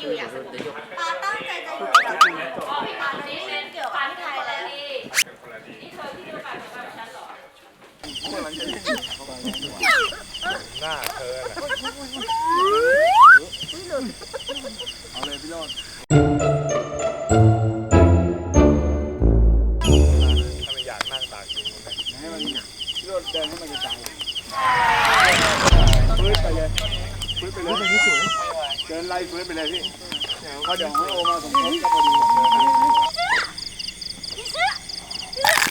อยู่อย่างสงบปาตั้งใจจะอยู่แบบปาไม่ได้เกี่ยวกับใครแล้วนี่เธอที่เดียวกันกับฉันเหรอหน้าเธอแหละเอาเลยพี่รอดถ้าไม่อยากนั่งตากจริงให้มันพี่รอดเดินให้มันกระจายฟื้นไปเลยฟื้นไปเลยสวย เดินไล่ฟื้นไปเลยพี่เขาเดี๋ยวให้โอมาสมทบก็พอดีผีเสื้อ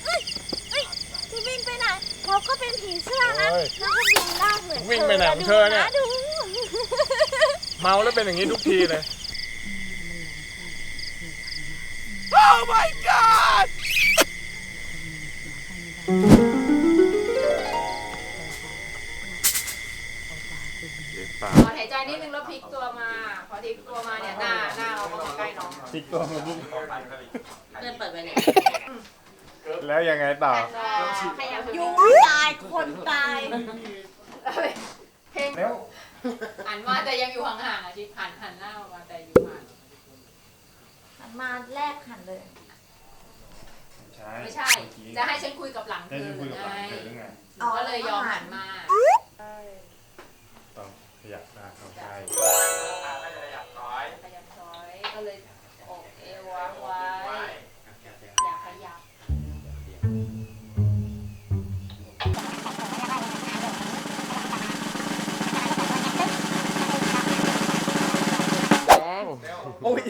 เฮ้ยเฮ้ยจะวิ่งไปไหนเราก็เป็นผีเสื้อนะแล้วก็บินได้เหมือนวิ่งไปไหนของเธอเนี่ย ดูเมาแล้วเป็นอย่างนี้ทุกทีเลย Oh my god ถอนหายใจนิดนึงแล้วพลิกตัวมา พอพลิกตัวมาเนี่ยหน้าหน้าเราก็มาใกล้น้องติดตัวมาบุ้งเพื่อนเปิดไว้เนี่ยแล้วยังไงต่อ ขยับยุงตายคนตายเพลงแล้วหันมาแต่ยังอยู่ห่างๆอะชิหันหันหน้ามาแต่อยู่ห่างหันมาแรกหันเลย ไม่ใช่ จะให้ฉันคุยกับหลังเธอหรือไงอ๋อก็เลยยอมหันมา โอ้ย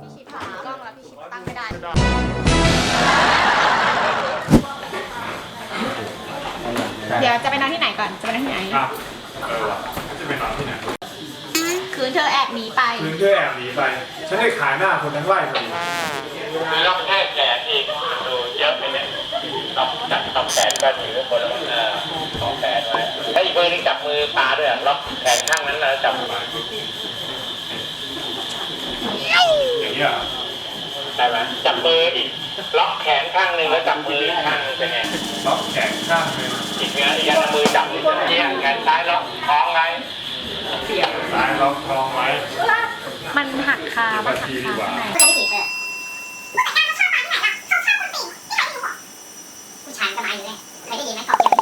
พี่ชิดผ่านกล้องแล้วพี่ชิดตั้งไม่ได้ เดี๋ยวจะไปนอนที่ไหนก่อน จะไปนอนที่ไหน อะเออว่ะจะไปนอนที่ไหน คืนเธอแอบหนีไป คืนเธอแอบหนีไป ฉันได้ขายหน้าคนทั้งไร่พอดีล็อกแค่แขนอีกดูเยอะไปเนี่ยล็อกจับจับแขนก็ถือคนละเออสองแขนไว้ถ้าอีกมือนึงจับมือปลาด้วยอะล็อกแขนข้างนั้นแล้วจับมาอย่างนี้ยเหรอได้ไหมจับมืออีกล็อกแขนข้างหนึ่งแล้วจับมืออีกข้างหนึ่งเป็นไงล็อกแขนข้างหนึงอีกเนื้ออีกอันมือจับนี่จะเอียงแขนซ้ายล็อกท้องไว้ ซ้ายล็อกท้องไว้มันหักคาสิบนาทีดีกว่าผู้ชายก็มาอยู่เลยเคยได้ยินไหมขอบเขียน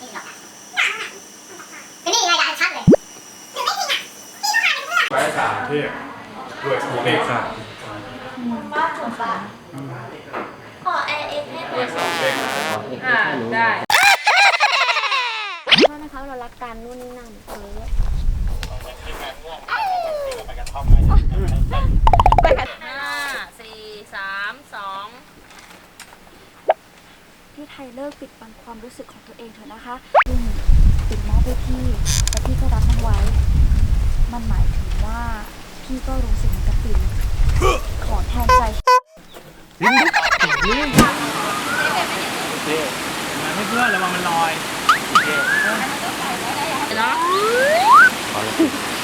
นี่หรอกก็นี่ไงด่าชัดเลยไว้สามเทพด้วยเลขสามบ้านผมบ้านขอแอร์เอฟให้หน่ด้อวยยสอง เขาเรารักกันนู่นนี่นั่นเออห้าสี่สามสองพี่ไทยเลิกปิดบังความรู้สึกของตัวเองเถอะนะคะซึ่งปิดมอบให้พี่แต่พี่ก็รับมันไว้ มันหมายถึงว่าพี่ก็รู้สึกเหมือนกับปิ่นขอแทนใจ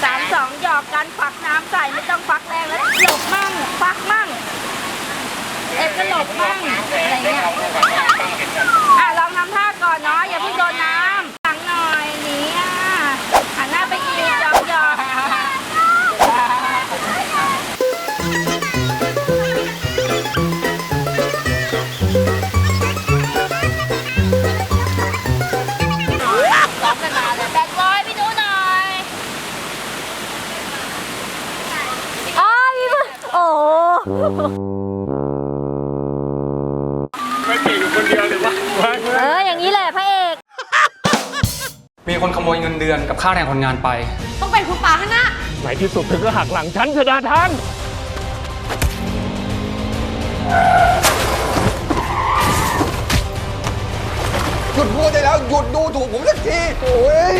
สามสองหยอกกันฝักน้ำใส่ไม่ต้องฟักแรงแล้วหลบมั่งฟักมั่งเอ็ดก็หลบมั่ง ไม่ปีอยู่คนเดียวเลยวะวางเอออย่างนี้แหละพระเอก มีคนขโมยเงินเดือนกับค่าแรงคนงานไป ต้องเป็นคุณป่าฮะนะไหนที่สุดเธอก็หักหลังฉันชนะทังหยุดพูดได้แล้ว หยุดดูถูกผมสักที โอ้ย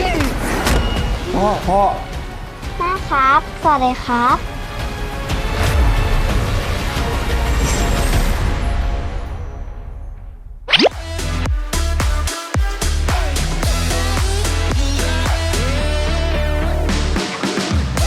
พ่อพ่อแม่ครับ สวัสดีครับ